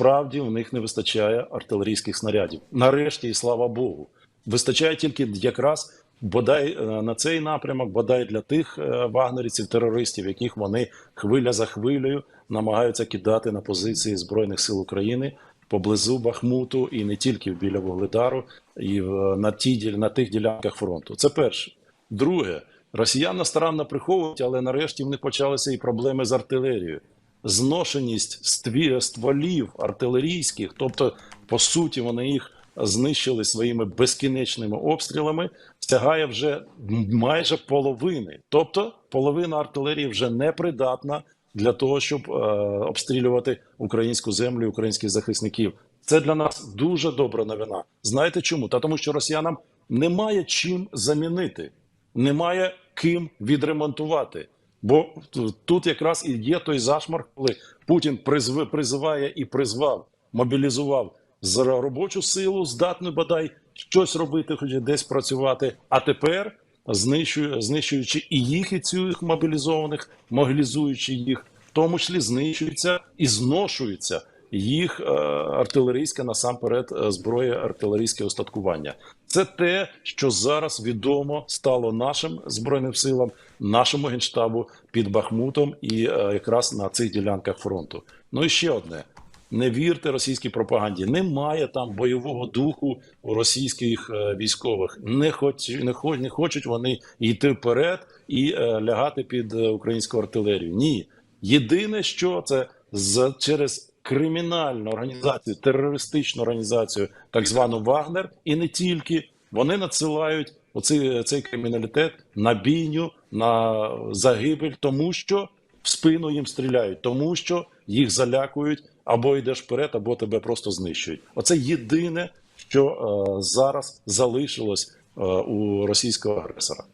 справді в них не вистачає артилерійських снарядів. Нарешті, і слава Богу, вистачає тільки якраз бодай е, на цей напрямок, бодай для тих е, вагнерівців, терористів, яких вони хвиля за хвилею намагаються кидати на позиції збройних сил України поблизу Бахмуту і не тільки біля Вугледару, і на ті на тих ділянках фронту. Це перше. Друге, росіяни старанно приховують, але нарешті в них почалися і проблеми з артилерією. Зношеність стволів артилерійських, тобто, по суті, вони їх знищили своїми безкінечними обстрілами, сягає вже майже половини. Тобто, половина артилерії вже не придатна для того, щоб е, обстрілювати українську землю, українських захисників. Це для нас дуже добра новина. Знаєте чому? Та тому, що росіянам немає чим замінити, немає ким відремонтувати. Бо тут якраз і є той зашмарк, коли Путін призв, призиває і призвав, мобілізував робочу силу, здатну бодай щось робити, хоч десь працювати. А тепер знищує, знищуючи і їх, і цих мобілізованих, мобілізуючи їх, в тому числі знищується і зношується їх е, артилерійська насамперед е, зброя, артилерійське устаткування. Це те, що зараз відомо стало нашим збройним силам, нашому генштабу під Бахмутом і е, якраз на цих ділянках фронту. Ну і ще одне. Не вірте російській пропаганді. Немає там бойового духу у російських військових. Не хоч не, хоч, не хочуть вони йти вперед і лягати під українську артилерію. Ні, єдине, що це з через кримінальну організацію, терористичну організацію, так звану Вагнер, і не тільки вони надсилають оцей цей криміналітет на бійню, на загибель, тому що в спину їм стріляють, тому що їх залякують, або йдеш вперед, або тебе просто знищують. Оце єдине, що е, зараз залишилось е, у російського агресора.